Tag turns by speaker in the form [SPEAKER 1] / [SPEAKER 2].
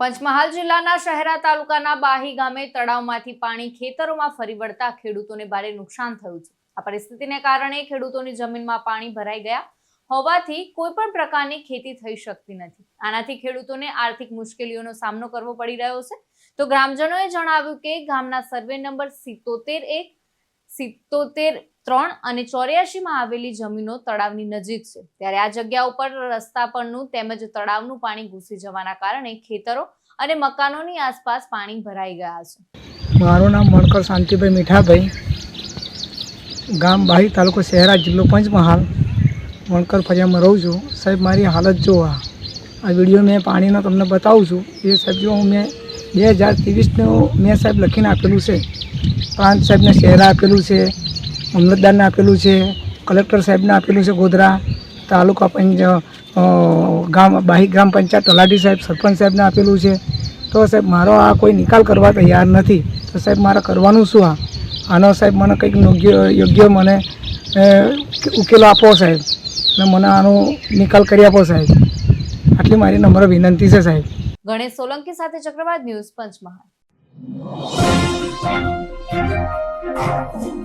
[SPEAKER 1] પંચમહાલ જિલ્લાના શહેરા તાલુકાના બાહી ગામે તળાવમાંથી પાણી ખેતરોમાં ફરી વળતા ખેડૂતોને ભારે નુકસાન થયું છે. આ પરિસ્થિતિને કારણે ખેડૂતોની જમીનમાં પાણી ભરાઈ ગયા હોવાથી કોઈ પણ પ્રકારની ખેતી થઈ શકતી નથી. આનાથી ખેડૂતોને આર્થિક મુશ્કેલીઓનો સામનો કરવો પડી રહ્યો છે. તો ગ્રામજનોએ જણાવ્યું કે ગામના સર્વે નંબર સિત્તોતેર એક સિત્તોતેર, ત્રણ અને ચોર્યાસીમાં આવેલી જમીનો તળાવની નજીક છે. ત્યારે આ જગ્યા ઉપર રસ્તા પરનું તેમજ તળાવનું પાણી ઘૂસી જવાના કારણે ખેતરો અને મકાનોની આસપાસ પાણી ભરાઈ ગયા છે.
[SPEAKER 2] મારું નામ મણકર શાંતિભાઈ મીઠાભાઈ. ગામ બાહી તાલુકો શહેરા જિલ્લો પંચમહાલ. મણકર ફરિયામાં રહું છું. સાહેબ, મારી હાલત જો આ. આ વીડિયો મેં પાણીનો તમને બતાવું છું. એ સાહેબ, જો મેં બે હજાર ત્રેવીસનું મેં સાહેબ લખીને આપેલું છે. પ્રાંત સાહેબને શહેરા આપેલું છે મામલતદારને આપેલું છે, કલેક્ટર સાહેબને આપેલું છે ગોધરા, તાલુકા પંચ ગામ, બાહી ગ્રામ પંચાયત તલાટી સાહેબ, સરપંચ સાહેબને આપેલું છે. તો સાહેબ, મારો આ કોઈ નિકાલ કરવા તૈયાર નથી. તો સાહેબ, મારે કરવાનું શું આ? આનો સાહેબ, મને કંઈક યોગ્ય યોગ્ય મને ઉકેલો આપો સાહેબ. અને મને આનો નિકાલ કરી આપો સાહેબ. આટલી મારી નમ્ર વિનંતી છે સાહેબ.
[SPEAKER 1] ગણેશ સોલંકી સાથે ચક્રવાત ન્યૂઝ પંચમહાલ. Música